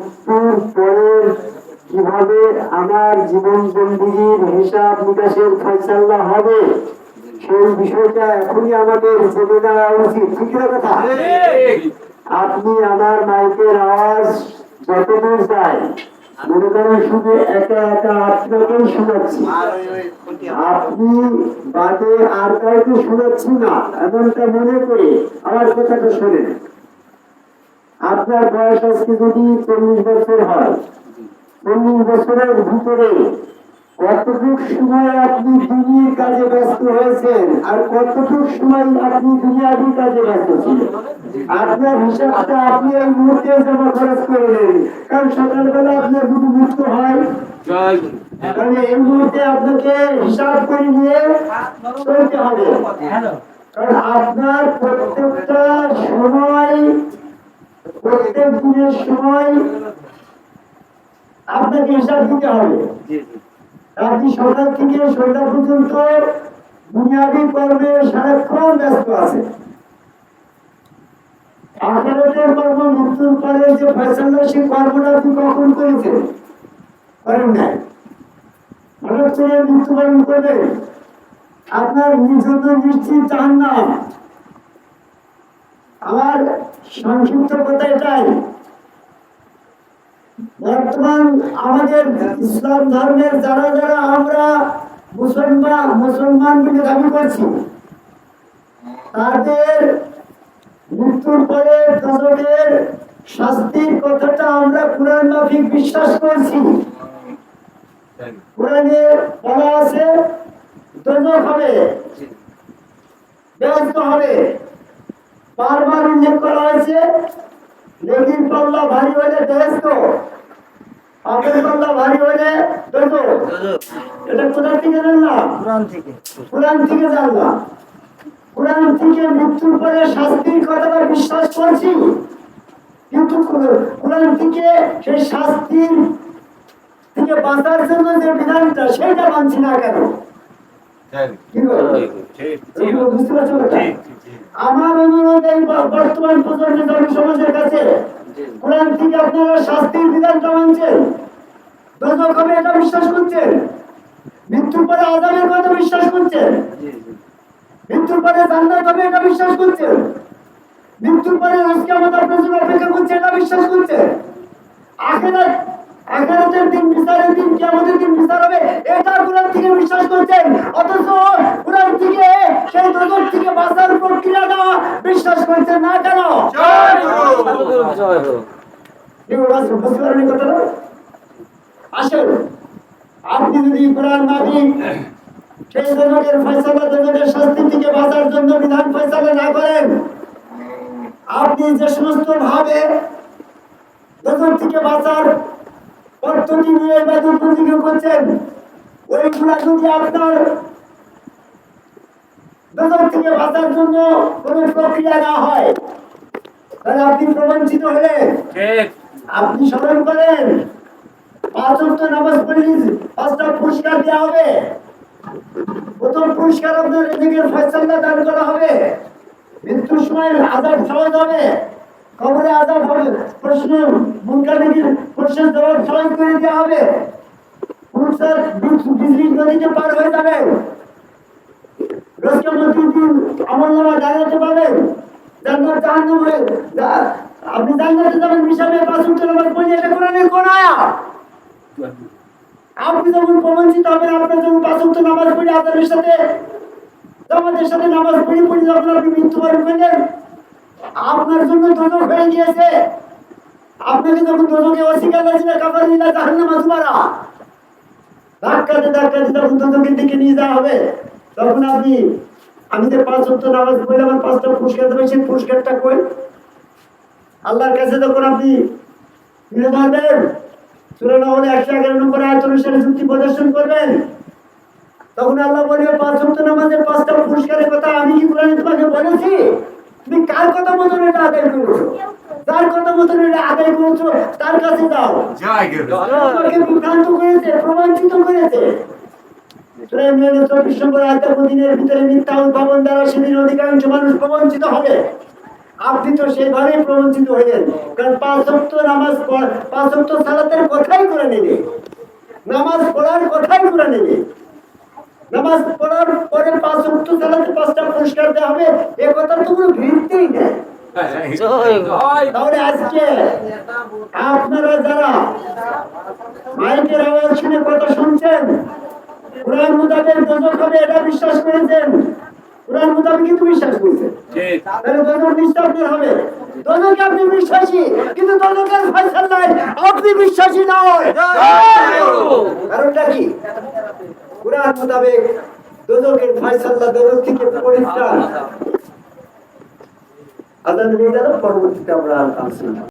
মৃত্যুর পরে কীভাবে আমার জীবন বন্দীর হিসাব নিকাশের ফয়সাল্লা হবে, সেই বিষয়টা এখনই আমাদের জেনে নেওয়া উচিত। ঠিক কথা? আপনি আমার মাইকের আওয়াজ যতদূর যায়, মনে করেন শুধু একা একা আপনাকেই শোনাচ্ছি। আপনি বাদে আর কাউকে শোনাচ্ছি না, এমনটা মনে করে আমার কথাটা শোনেন। আপনার বয়স আজকে যদি চল্লিশ বছর হয় চল্লিশ বছরের ভিতরে কতটুকু সময় আপনি দুনিয়ার কাজে ব্যস্ত হয়েছেন আর কতটুকু সময় আপনি দুনিয়াবি কাজে ব্যস্ত ছিলেন? আপনার হিসাবটা আপনি এই মুহূর্তে জমা খরচ করে নেন কারণ সকালবেলা আপনার যদি মুক্ত হয় তাহলে এই মুহূর্তে আপনাকে হিসাব করে নিয়ে চলতে হবে। কারণ আপনার প্রত্যেকটা সময় প্রত্যেক দিনের সময় আপনাকে হিসাব দিতে হবে। সকাল থেকে সন্ধ্যা পর্যন্ত বুনিয়াদী কর্মে সারাক্ষণ ব্যস্ত আছে। আখেরাতের কর্ম মৃত্যুর পরে যে ফয়সালা সেই কর্মটা আপনি কখন করেছেন? করেন নাই। হঠাৎ করে মৃত্যুবরণ করবেন। আপনার নিজের নিশ্চিত চান না আমার সংক্ষিপ্ত কথা এটাই বর্তমান আমাদের ইসলাম ধর্মের যারা যারা আমরা মুসলমান মুসলমান বলে দাবি করছি, তাদের মৃত্যুর পরে তাদের শাস্তির কথাটা আমরা কোরআন মাফিক বিশ্বাস করছি। কোরআনে বলা আছে দোজক হবে, ব্যস্ত হবে। বারবার উল্লেখ করা হয়েছে লেকিন পাল্লা ভারী হলে পাপের পাল্লা ভারী হলে এটা কোথা থেকে জানলাম কোরআন থেকে। কোরআন থেকে জানলাম কোরআন থেকে মৃত্যুর পরে শাস্তির কথাটা বিশ্বাস করছি। কিন্তু কোরআন থেকে সেই শাস্তির থেকে বাঁচার জন্য যে বিধানটা সেটা মানছি না কেন? আমার অনুরোধ এই বর্তমান প্রজন্মের জনসমাজের কাছে কোরআন থেকে আপনারা শাস্তির বিধানটা মানছেন দোজক এটা বিশ্বাস করছেন মৃত্যুর পরে আজানের কথা বিশ্বাস করছেন মৃত্যুর পরে জান্নাত হবে এটা বিশ্বাস করছেন মৃত্যুর পরে আজকে আমাদের আপনার জন্য অপেক্ষা করছে এটা বিশ্বাস করছেন আখেরাত আখেরাতের দিন বিচারের দিন কি আমাদের দিন বিচার হবে। এটা কোরআন থেকে বিশ্বাস করছেন। অথচ কোরআন থেকে সেই দোজক থেকে বাঁচার প্রক্রিয়াটা বিশ্বাস করছেন না কেন? বুঝতে পারেন কথাটা আসেন আপনি যদি কোরআন মাফি সেই দোজকের ফয়সালা দোজকের শাস্তি থেকে বাঁচার জন্য বিধান ফয়সালা না করেন আপনি যে সমস্ত ভাবে থেকে বাঁচার পদ্ধতি নিয়ে বা দুর্নীতি করছেন। ওইগুলা যদি আপনার দোজক থেকে বাঁচার জন্য কোনো প্রক্রিয়া না হয় তাহলে আপনি প্রবঞ্চিত হলেন। আপনি স্মরণ করেন পাঁচ অক্ট নামাজ পড়লে পাঁচটা পুরস্কার দেওয়া হবে। প্রথম পুরস্কার আপনার রেজিকের ফয়সাল্লা দান করা হবে। মৃত্যুর সময় আজাদ সহজ হবে। কবরে আজাদ হবে, প্রশ্ন মুনকানির প্রশ্নের জবাব সহজ করে দেওয়া হবে। পুরস্কার বিজলি নদীতে পার হয়ে যাবে। রোজকে দিন আমল নামা জানাতে পারবেন জান্নাত জাহান্নাম হয়ে আপনি জান্নাতে যাবেন হিসাবে পাঁচ উত্তর নামাজ পড়লে এটা কোরআনের কোন আয়াত আপনি যখন প্রবঞ্চিত হবেন, আপনার যখন পাঁচ উত্তর নামাজ পড়ে আদারের সাথে, জামাতের সাথে নামাজ পড়ে পড়ে যখন আপনি মৃত্যুবরণ করলেন আপনার জন্য দোজক হয়ে গিয়েছে। আপনাকে যখন দোজকে অস্বীকার লাগছিল কাপড় দিলে জাহান্নামা তোমারা ধাক্কাতে ধাক্কাতে যখন দোজকের দিকে নিয়ে যাওয়া হবে, তখন আপনি, আমি যে পাঁচ সপ্তাহ নামাজ পড়লে আমার পাঁচটা পুরস্কার দেবে সেই পুরস্কারটা কই? আল্লাহর কাছে যখন আপনি তুলে ধরবেন তুলে না হলে একশো এগারো নম্বর আয়াত অনুসারে যুক্তি প্রদর্শন করবেন, তখন আল্লাহ বলবে, পাঁচ সপ্তাহ নামাজের পাঁচটা পুরস্কারের কথা আমি কি কোরআনে তোমাকে বলেছি? কার কথা মতন এটা আদায় করেছ যার কথা মতন এটা আদায় করেছ তার কাছে যাও। তোমাকে বিভ্রান্ত করেছে প্রমাণিত করেছে। চব্বিশ নম্বর ভিতরে মিথ্যা উদ্ভাবন দ্বারা সেদিন অধিকাংশ মানুষ প্রবঞ্চিত হবে। আপনি তো প্রবঞ্চিত কারণ পাঁচ নামাজ পড়- পাঁচ ওয়াক্ত সালাতের কথাই করে নেবে নামাজ পড়ার কথাই করে নেবে নামাজ পড়ার পরে পাঁচ ওয়াক্ত সালাতে পাঁচটা পুরস্কার দেওয়া হবে এ কথার তো কোনো ভিত্তিই নেই। তাহলে আজকে আপনারা যারা মাইকের আওয়াজ শুনে কথা শুনছেন কোরআন মোতাবেক দোজক হবে এটা বিশ্বাস করেছেন? কোরআন মোতাবেক কিন্তু বিশ্বাস করেছেন। তাহলে দোজক হবে। দোজকে আপনি বিশ্বাসী কিন্তু দোজকের ফয়সালায় আপনি বিশ্বাসী নয়। কারণটা কি? কোরআন মোতাবেক দোজকের ফয়সালা দোজক থেকে পরিত্রাণ। হয়ে গেল পরবর্তীতে আমরা আসছি